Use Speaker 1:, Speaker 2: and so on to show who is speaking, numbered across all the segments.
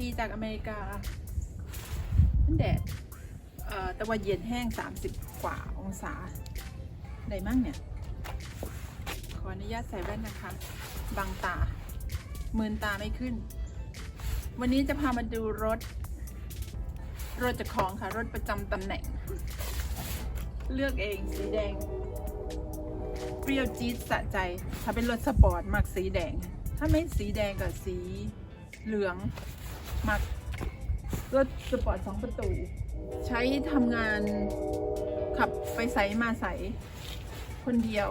Speaker 1: ดีจากอเมริกามันแดดเอ่อต่ว่าเย็นแห้ง 30 กว่าองศาได้มั่งเนี่ย ขออนุญาตใส่แว่นนะคะ บังตามืนตาไม่ขึ้น วันนี้จะพามาดูรถ รถจากของค่ะ รถประจำตำแหน่ง เลือกเองสีแดง เปรี้ยวจี๊ดสะใจ ถ้าเป็นรถสปอร์ตมักสีแดง ถ้าไม่สีแดงกับสีเหลือง มักรถสปอร์ตสองประตู ใช้ทำงานขับไปใสมาใส คนเดียว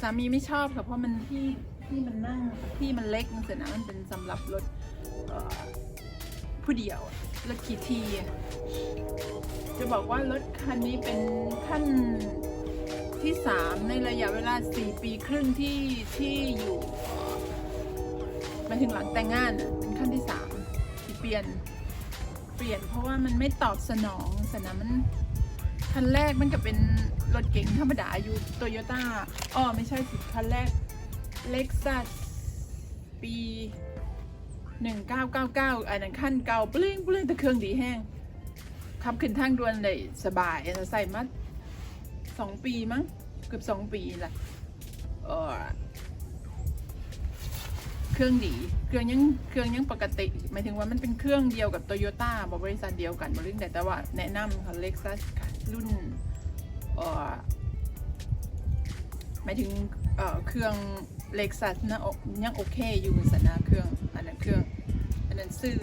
Speaker 1: สามีไม่ชอบค่ะเพราะมันที่ที่มันนั่งที่มันเล็กเสร็จนะมันเป็นสำหรับรถผู้เดียวรถขี่ทีจะบอกว่ารถคันนี้เป็นขั้นที่สามในระยะเวลาสี่ปีครึ่งที่ที่อยู่ หมายถึงหลังแต่งงานเป็นขั้นที่สามที่เปลี่ยน เปลี่ยนเพราะว่ามันไม่ตอบสนองสนะมันคันแรกมันก็เป็นรถเก๋งธรรมดาอยู่โตโยต้าอ้อไม่ใช่สิคันแรกเล็กซัสปี1999อันนั้นขั้นเก่าปลิ้งปลิ้งแต่เครื่องดีแห้งขับขึ้นทางด่วนเลยสบายใส่มาสองปีมั้งเกือบสองปีแหละเออ เครื่องดี เครื่องยังเครื่องยังปกติ หมายถึงว่ามันเป็นเครื่องเดียวกับโตโยต้าบริษัทเดียวกันบริษัทแต่ว่าแนะนำค่ะเล็กซัสรุ่นเอ่อหมายถึงเอ่อเครื่องเล็กซัสนะยังโอเคอยู่สนะเครื่องอันนั้นเครื่องอันนั้นซื้อ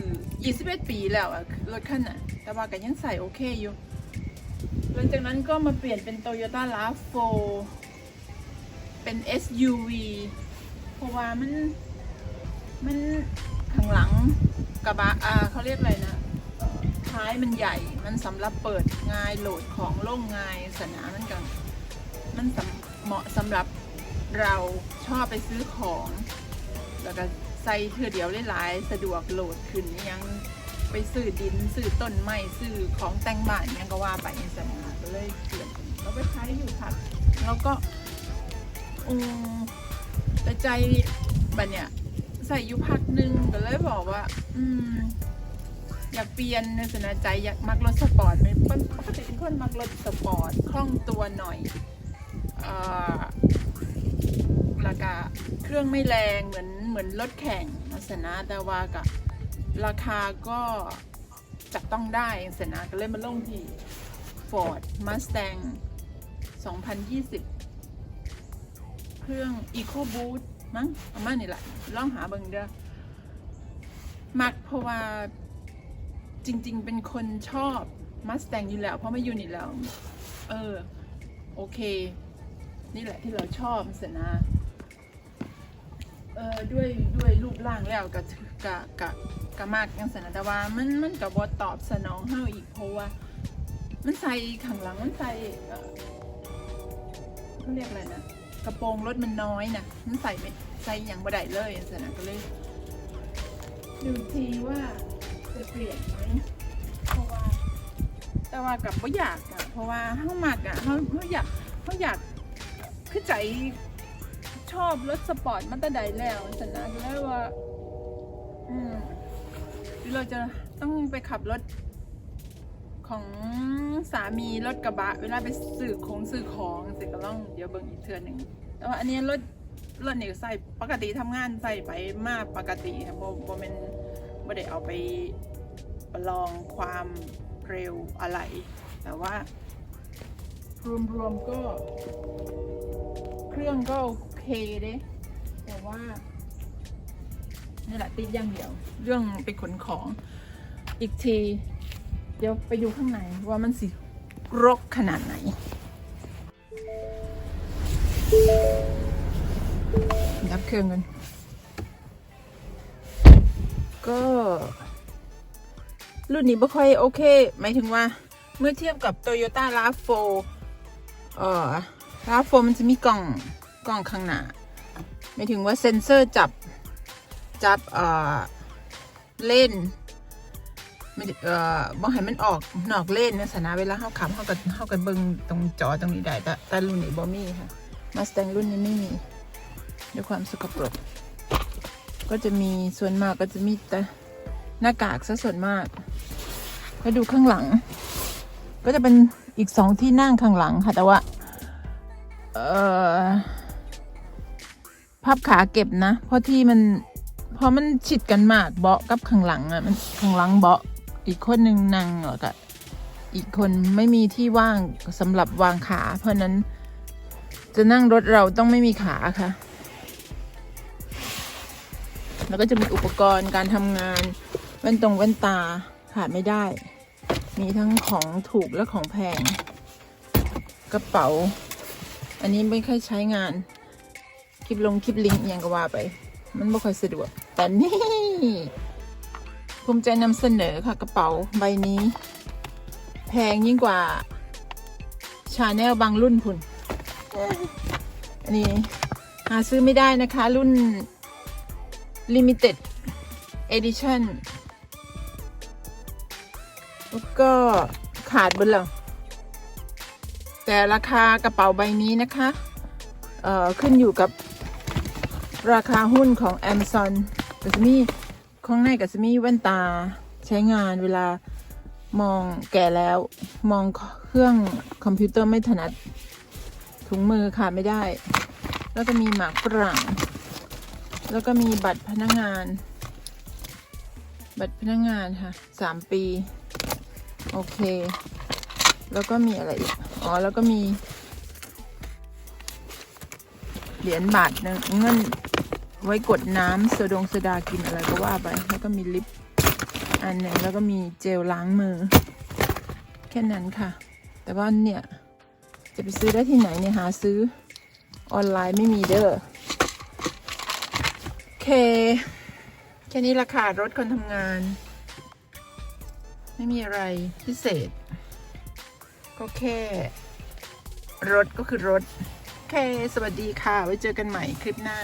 Speaker 1: 21 ปีแล้วอะรถคันน่ะแต่ว่าก็ยังใส่โอเคอยู่หลังจากนั้นก็มาเปลี่ยนเป็น Toyota RAV4 เป็น SUV เพราะว่ามัน มันข้างหลังกระบะอ่าเขาเรียกอะไรนะท้ายมันใหญ่ มันสำหรับเปิดง่ายโหลดของโล่งง่ายสนามมันกันมันเหมาะสำหรับเราชอบไปซื้อของ แล้วก็ใส่เทือเดียวหลายๆสะดวกโหลดขึ้นยังไปซื้อดินซื้อต้นไม้ซื้อของแต่งบ้านยังก็ว่าไปในสนามก็เลยเปลี่ยนแล้วไปใช้อยู่ค่ะ แล้วก็อืมแต่ใจบัดเนี่ย ใส่อยู่พักหนึ่งก็เลยบอกว่า อืม อยากเปลี่ยนในสนาใจอยากมักรถสปอร์ตไหมปกปกติเป็นคนมักรถสปอร์ตคล่องตัวหน่อยเอ่อราคาเครื่องไม่แรงเหมือนเหมือนรถแข่งลักษณะแต่ว่ากับราคาก็จับต้องได้สนะก็เลยมาลงที่ Ford Mustang 2020 เครื่อง EcoBoost มั้งประมาณนี้แหละลองหาเบิ่งเด้อมักเพราะว่าจริง ๆ เป็นคนชอบมัสแตงอยู่แล้ว เพราะไม่อยู่นี่แล้ว เออ โอเค นี่แหละที่เราชอบสนะเออด้วยด้วยรูปร่างแล้วก็กะกะกะมากยังสนะแต่ว่ามันมันกับบอตอบสนองเฮาอีกเพราะว่า มันใส่ข้างหลังมันใส่เอ่อเขาเรียกอะไรนะ กระโปรงรถมันน้อยนะมันใส่ไม่ใส่อย่างบ่ได้เลยสนะก็เลยดูทีว่าจะเปลี่ยนไหมเพราะว่า แต่ว่ากับบ่อยากอะเพราะว่าเฮามักอะเฮาเฮาอยากเฮาอยากคือใจชอบรถสปอร์ตมาตั้งใดแล้วสนะก็เลยว่า อืมเราจะต้องไปขับรถ ของสามีรถกระบะ เวลาไปสื่อของสื่อของเสิก็ต้องเดี๋ยวเบิ่งอีกเทือนหนึ่งแต่ว่าอันนี้รถรถเนี่ก็ใส่ปกติทำงานใส่ไปมากปกติครับโบโบเป็นบ่ได้เอาไปประลองความเร็วอะไร แต่ว่ารวมๆก็ เครื่องก็โอเคเด้แต่ว่านี่แหละติดอย่างเดียว เรื่องไปขนของอีกที ดี๋ยวไปดูข้างในว่ามันสิรกขนาดไหน ดับเครื่องกัน ก็ รุ่นนี้ไม่ค่อยโอเค หมายถึงว่า เมื่อเทียบกับ Toyota RAV4 เอ่อ RAV4 มันจะมีกล่องกล่องข้างหน้าหมายถึงว่าเซ็นเซอร์จับจับเอ่อเล่น ไม่ได้เอ่อบ่ให้มันออกนอกเล่นนะสนะเวลาเข้าขับเข้ากับเข้ากับเบิงตรงจอตรงนี้ได้แต่แต่รุ่นนี้บ่มีค่ะมาส t ตงรุ่นนี้ไม่มีด้วยความสกปรก ก็จะมีส่วนมากก็จะมีแต่หน้ากากซะส่วนมากแล้วดูข้างหลัง ก็จะเป็นอีกสองที่นั่งข้างหลังค่ะแต่ว่าเอ่อพับขาเก็บนะ เพราะที่มันเพราะมันชิดกันมากเบาะกับข้างหลังอะมันข้างหลังเบาะ อีกคนหนึ่งนั่งแล้วก็อีกคนไม่มีที่ว่างสำหรับวางขา เพราะนั้นจะนั่งรถเราต้องไม่มีขาค่ะ แล้วก็จะมีอุปกรณ์การทำงานแว่นตรงแว่นตาขาดไม่ได้ มีทั้งของถูกและของแพง กระเป๋า อันนี้ไม่ค่อยใช้งาน คลิปลงคลิปลิงก์ย่างก็ว่าไป มันไม่ค่อยสะดวก แต่นี่ ภูมิใจนำเสนอค่ะกระเป๋าใบนี้ แพงยิ่งกว่าชาแนลบางรุ่นพุ่น อันนี้หาซื้อไม่ได้นะคะ รุ่น limited edition แล้วก็ขาดบนแล้วแต่ราคากระเป๋าใบนี้นะคะ เอ่อ ขึ้นอยู่กับราคาหุ้นของ Amazon กับสมี ข้างในกับสมีแว่นตาใช้งานเวลามองแก่แล้ว มองเครื่องคอมพิวเตอร์ไม่ถนัดถุงมือขาดไม่ได้ แล้วก็มีหมากฝรั่ง แล้วก็มีบัตรพนักงาน บัตรพนักงานค่ะสามปี โอเค แล้วก็มีอะไรอีกอ๋อแล้วก็มี เหรียญบาทหนึงเงิน ไว้กดน้ำโซดงโซดากินอะไรก็ว่าไป แล้วก็มีลิปอันหนึ่งแล้วก็มีเจลล้างมือ แค่นั้นค่ะ แต่ว่าเนี่ย จะไปซื้อได้ที่ไหนเนี่ยหาซื้อออนไลน์ไม่มีเด้อโอเค แค่นี้ละค่ะรถคนทำงาน ไม่มีอะไรพิเศษ ก็แค่ รถก็คือรถ โอเค สวัสดีค่ะ ไว้เจอกันใหม่คลิปหน้า